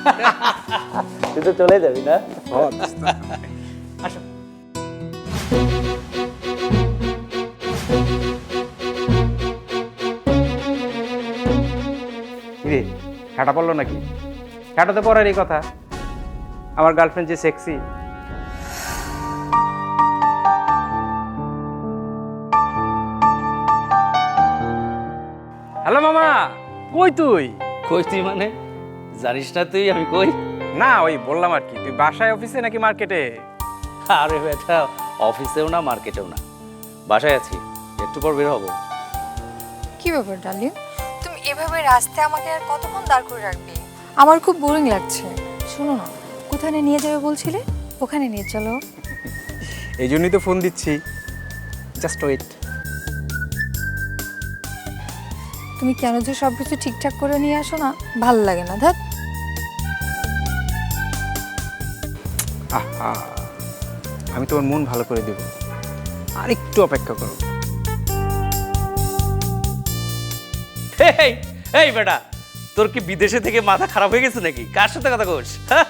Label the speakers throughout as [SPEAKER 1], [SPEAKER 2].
[SPEAKER 1] তুই তো চলে যাবি না?
[SPEAKER 2] আসো। রে কাটা পড়ল নাকি? কাটাতে পড়ারই কথা। আমার গার্লফ্রেন্ড যে সেক্সি হ্যালো মামা। কই তুই?
[SPEAKER 1] কই তুই মানে? জানিস না তুই আমি কই?
[SPEAKER 2] না ওই বললাম আর কি তুই বাসায় অফিসে নাকি মার্কেটে?
[SPEAKER 1] আরে বেটা অফিসেও না মার্কেটেও না। বাসায় আছি একটু পর বের হব।
[SPEAKER 3] কি ব্যাপার ডার্লিং? তুমি এভাবে রাস্তায় আমাকে আর কতক্ষণ দাঁড় করে রাখবে? আমার খুব বোরিং লাগছে। শোনো না কোথায় নিয়ে যাবে বলছিলে? ওখানে নিয়ে চলো।
[SPEAKER 2] এই জন্যই তো ফোন দিচ্ছি। জাস্ট ওয়েট
[SPEAKER 3] তুমি কেন যে সব কিছু ঠিকঠাক করে নিয়ে আসো না ভালো লাগে না ধ্যাত
[SPEAKER 2] আহা। আমি তোমার মন ভালো করে দেব। আর একটু অপেক্ষা করো।
[SPEAKER 1] এই এই বেটা তোর কি বিদেশে থেকে মাথা খারাপ হয়ে গেছে নাকি? কার সাথে কথা কোস হ্যাঁ?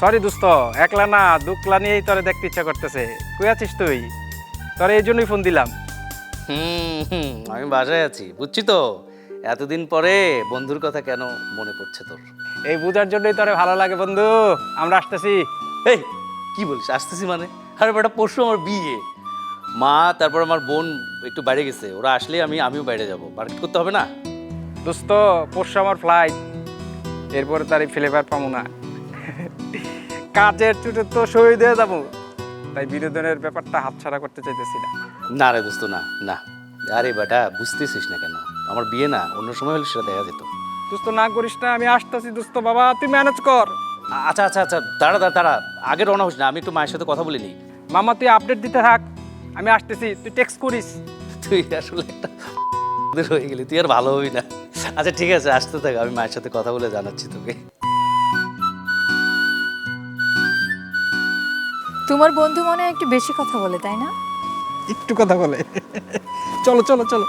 [SPEAKER 2] সরি দোস্ত একলা না দুকলা নিয়েই তোরে দেখতে ইচ্ছা করতেছে। কই আছিস তুই? তোরে এই জন্যই ফোন দিলাম।
[SPEAKER 1] হুম হুম, আমি বাসায় আছি বুঝছি তো? এতদিন পরে বন্ধুর কথা কেন মনে পড়ছে তোর?
[SPEAKER 2] এই পূজার জন্যই তোরে ভালো লাগে বন্ধু। আমরা আসতেছি।
[SPEAKER 1] এই কি বলিস? আসতেছি মানে? আরে বেটা পরশু আমার বিয়ে। মা তারপর আমার বোন একটু বাইরে গেছে। ওরা আসলে আমি আমিও বাইরে যাব। মার্কেট করতে হবে না?
[SPEAKER 2] দোস্ত পরশু আমার ফ্লাইট এরপরে তার এই ফ্লেভার পাবো না। কাজের ছুটে তো শহীদ হয়ে যাব। তাই বিনোদনের ব্যাপারটা হাতছাড়া করতে চাইতেছি না।
[SPEAKER 1] না রে দোস্ত না না। আরে বেটা বুঝতেছিস না কেন? আমার বিয়ে না অন্য সময় হলে সেটা দেখা যেত।
[SPEAKER 2] দোস্ত না করিস না আমি আসতেছি দোস্ত বাবা তুই ম্যানেজ কর।
[SPEAKER 1] আচ্ছা আচ্ছা আচ্ছা দাঁড়া দাঁড়া দাঁড়া আগে রওনা হোস না আমি একটু মায়ের সাথে কথা বলে নিই।
[SPEAKER 2] মামা তুই আপডেট দিতে থাক আমি আসতেছি তুই টেক্সট করিস।
[SPEAKER 1] তুই আসলে একটা হয়ে গেলি তুই আর ভালো হবি না। আচ্ছা ঠিক আছে আসতে থাক আমি মায়ের সাথে কথা বলে জানাচ্ছি তোকে।
[SPEAKER 3] তোমার বন্ধু মনে হয় একটু বেশি কথা বলে তাই না?
[SPEAKER 2] একটু কথা বলে। চলো চলো চলো।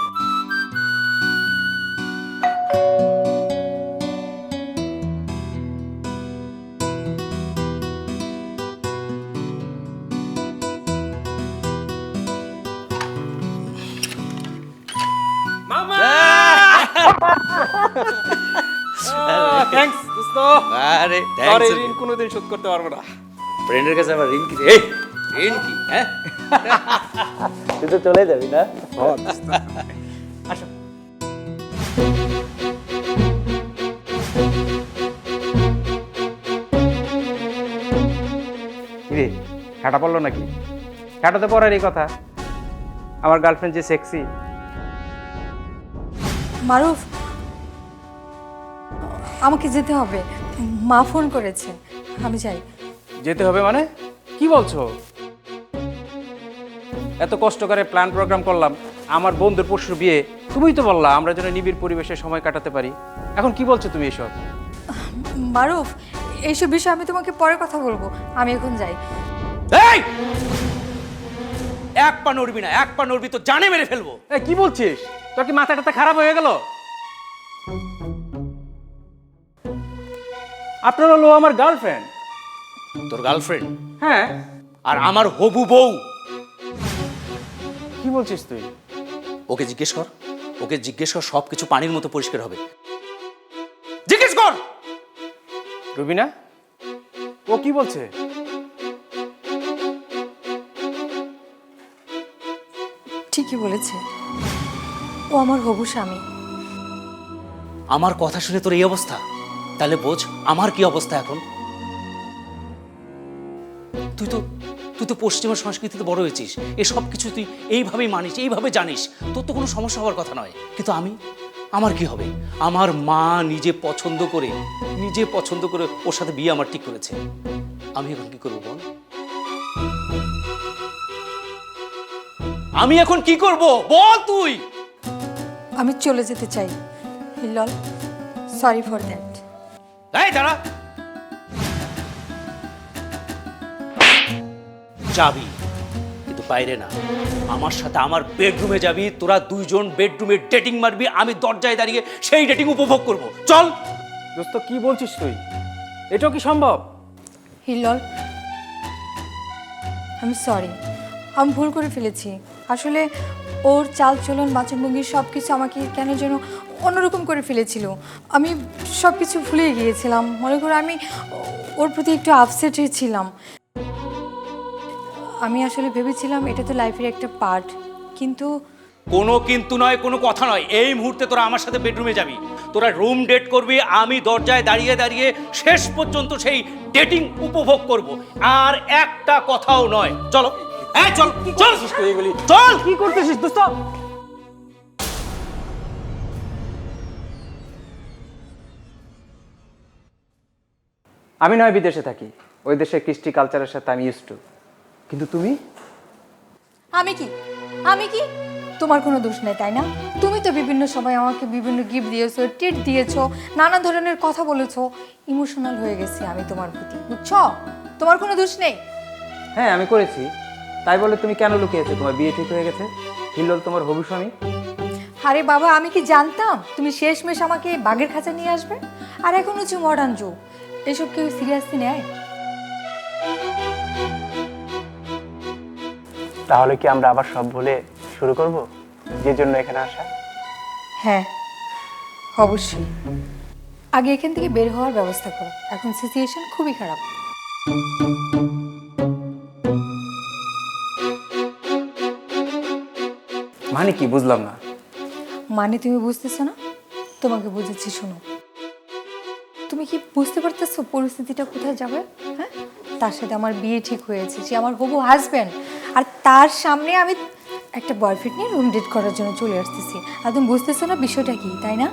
[SPEAKER 2] থ্যাঙ্কস দোস্ত।
[SPEAKER 1] আরে
[SPEAKER 2] এই ঋণ কোনোদিন শোধ করতে পারব না।
[SPEAKER 1] ফ্রেন্ডের কাছে আবার ঋণ কি? রে? এই ঋণ কি? হ্যাঁ?
[SPEAKER 4] তুই তো চলে যাবি না?
[SPEAKER 2] আসো। রে কাটা পড়ল নাকি? কাটাতে পড়ারই কথা? আমার গার্লফ্রেন্ড যে সেক্সি
[SPEAKER 3] মারুফ আমাকে যেতে হবে। মা ফোন করেছে আমি যাই।
[SPEAKER 2] যেতে হবে মানে? কি বলছো? এত কষ্ট করে প্ল্যান প্রোগ্রাম করলাম আমার বন্ধুর পরশুর বিয়ে। তুমিই তো বললা আমরা যেন নিবিড় পরিবেশে সময় কাটাতে পারি। এখন কি বলছো তুমি এসব?
[SPEAKER 3] মারুফ এইসব বিষয়ে আমি তোমাকে পরে কথা বলব। আমি এখন যাই।
[SPEAKER 1] এই! এক পা নড়বি না এক পা নড়বি তো জানে মেরে ফেলব।
[SPEAKER 2] এই কি বলছিস? তোর কি মাথা টাথা খারাপ হয়ে গেল? আপনার হলো আমার গার্লফ্রেন্ড
[SPEAKER 1] তোর গার্লফ্রেন্ড
[SPEAKER 2] হ্যাঁ।
[SPEAKER 1] আর আমার হবু বউ।
[SPEAKER 2] কি বলছিস তুই?
[SPEAKER 1] ওকে জিজ্ঞেস কর। ওকে জিজ্ঞেস কর সব কিছু পানির মতো পরিষ্কার হবে। জিজ্ঞেস কর!
[SPEAKER 2] রুবিনা ও কি বলছে?
[SPEAKER 3] ঠিকই বলেছে। ও আমার হবু স্বামী।
[SPEAKER 1] আমার কথা শুনে তোর এই অবস্থা? তাহলে বোঝ, আমার কি অবস্থা এখন? তুই তো তুই তো পশ্চিমা সংস্কৃতিতে বড় হয়েছিস। এসব কিছু তুই এইভাবেই মানিস, এইভাবে জানিস। তোর তো কোনো সমস্যা হওয়ার কথা নয়। কিন্তু আমি? আমার কি হবে? আমার মা নিজে পছন্দ করে, নিজে পছন্দ করে ওর সাথে বিয়ে আমার ঠিক করেছে। আমি এখন কি করব বল? আমি এখন কি করব? বল তুই!
[SPEAKER 3] আমি চলে যেতে চাই। লল সরি ফর দ্যাট
[SPEAKER 1] এই দাঁড়া। যাবি কিন্তু বাইরে না। আমার সাথে আমার বেডরুমে যাবি তোরা দুইজন বেডরুমে ডেটিং মারবি আমি দরজায় দাঁড়িয়ে সেই ডেটিং উপভোগ করব। চল।
[SPEAKER 2] দোস্ত কি বলছিস তুই? এটাও কি সম্ভব?
[SPEAKER 3] হিল্লল আমি সরি আমি ভুল করে ফেলেছি। আসলে ওর চাল চলন বাচনভঙ্গি সব কিছু আমাকে কেন যেন অন্যরকম করে ফেলেছিল। আমি সব কিছু ভুলে গিয়েছিলাম। মনে করো আমি ওর প্রতি একটু আপসেট ছিলাম। আমি আসলে ভেবেছিলাম এটা তো লাইফের একটা পার্ট কিন্তু
[SPEAKER 1] কোনো কিন্তু নয়, কোনো কথা নয়। এই মুহূর্তে তোরা আমার সাথে বেডরুমে যাবি। তোরা রুম ডেট করবি, আমি দরজায় দাঁড়িয়ে দাঁড়িয়ে শেষ পর্যন্ত সেই ডেটিং উপভোগ করব। আর একটা কথাও নয়। চলো। হ্যাঁ চল চল। চল।
[SPEAKER 2] কি করতেছিস দোস্ত? আমি নয় বিদেশে থাকি। ওই দেশের কৃষ্টি কালচারের সাথে আমি ইউজ টু কিন্তু তুমি?
[SPEAKER 3] আমি কি? আমি কি? তোমার কোনো দোষ নেই তাই না? তুমি তো বিভিন্ন সময় আমাকে বিভিন্ন গিফট দিয়েছ ট্রিট দিয়েছ নানা ধরনের কথা বলেছ। ইমোশনাল হয়ে গেছি আমি তোমার প্রতি বুঝছ? তোমার কোনো দোষ নেই?
[SPEAKER 2] হ্যাঁ আমি করেছি। তাই বলে তুমি কেন লুকিয়েছো? তোমার বিয়ে ঠিক হয়ে গেছে? হিল্লোল তোমার হবু স্বামী?
[SPEAKER 3] আরে বাবা আমি কি জানতাম? তুমি শেষমেশ আমাকে বাঘের খাঁচা নিয়ে আসবে? আর এখন হচ্ছে মডার্ন যুগ। এসব কেউ সিরিয়াসলি নেয়?
[SPEAKER 4] তাহলে কি আমরা আবার সব ভুলে শুরু করব? যে জন্য এখানে আসা?
[SPEAKER 3] হ্যাঁ অবশ্যই। আগে এখান থেকে বের হওয়ার ব্যবস্থা করো। এখন সিচুয়েশন খুবই খারাপ।
[SPEAKER 2] মানে কি? বুঝলাম না।
[SPEAKER 3] মানে তুমি বুঝতেছো না? তোমাকে বুঝেছি শোনো। তুমি কি বুঝতে পারতেছো পরিস্থিতিটা কোথায় যাবে? হ্যাঁ? তার সাথে আমার বিয়ে ঠিক হয়েছে যে আমার হবু হাজব্যান্ড আর তার সামনে আমি একটা বয়ফ্রেন্ড নিয়ে রুম ডেট করার জন্য চলে আসতেছি। আর তুমি বুঝতেছো না বিষয়টা কি, তাই না?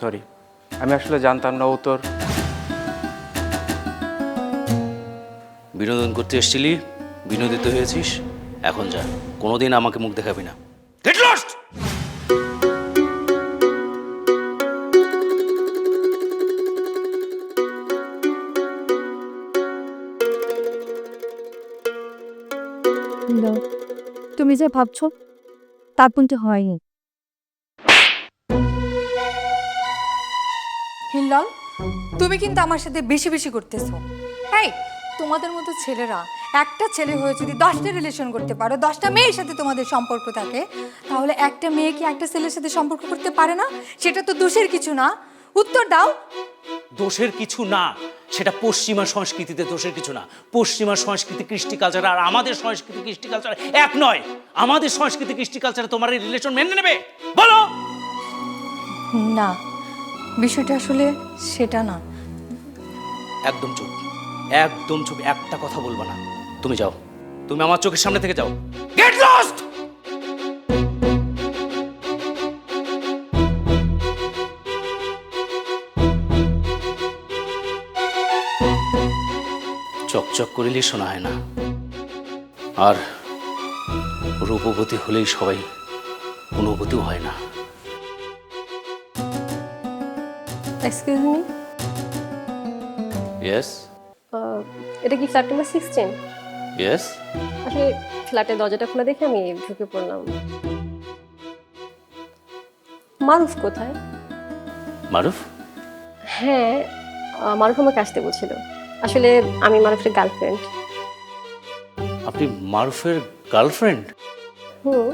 [SPEAKER 2] সরি। আমি আসলে জানতাম না ও তোর
[SPEAKER 1] বিনোদন করতে এসেছিলি? বিনোদিত হয়েছিস? এখন যা। কোনোদিন আমাকে মুখ দেখাবি না। গেট লস্ট
[SPEAKER 5] তুমি যে ভাবছ তা কিন্তু হয়নি।
[SPEAKER 3] হিল্লল তুমি কিন্তু আমার সাথে বেশি বেশি করতেছো। এই তোমাদের মতো ছেলেরা একটা ছেলে হয়ে যদি দশটা রিলেশন করতে পারো দশটা মেয়ের সাথে তোমাদের সম্পর্ক থাকে তাহলে একটা মেয়ে কি একটা ছেলের সাথে সম্পর্ক করতে পারে না? সেটা তো দোষের কিছু না। উত্তর দাও।
[SPEAKER 1] দোষের কিছু না সেটা পশ্চিমা সংস্কৃতিতে দোষের কিছু না। পশ্চিমা সংস্কৃতি কৃষ্টি কালচার আর আমাদের সংস্কৃতি কৃষ্টি কালচার এক নয়। আমাদের সংস্কৃতি কৃষ্টি কালচারে তোমার এই রিলেশন মেনে নেবে। বলো!
[SPEAKER 3] না। বিষয়টা আসলে সেটা না।
[SPEAKER 1] একদম চুপ। একদম চুপ। একটা কথা বলবা না। তুমি যাও। তুমি আমার চোখের সামনে থেকে যাও। গেট লস্ট চকচক করিলেই শোনা হয় না। আর রূপবতী হলেই সবাই অনুভূতিও হয় না।
[SPEAKER 6] এক্সকিউজ মি
[SPEAKER 1] ইয়েস
[SPEAKER 6] এটা কি ফ্ল্যাট নাম্বার সিক্সটিন
[SPEAKER 1] ইয়েস
[SPEAKER 6] আসলে ফ্ল্যাটের দরজাটা খোলা দেখে আমি ঢুকে পড়লাম। মারুফ কোথায়?
[SPEAKER 1] মারুফ?
[SPEAKER 6] হ্যাঁ মারুফ আমাকে আসতে বলছিল। আসলে আমি মারুফের গার্লফ্রেন্ড
[SPEAKER 1] আপনি মারুফের গার্লফ্রেন্ড
[SPEAKER 6] হুম।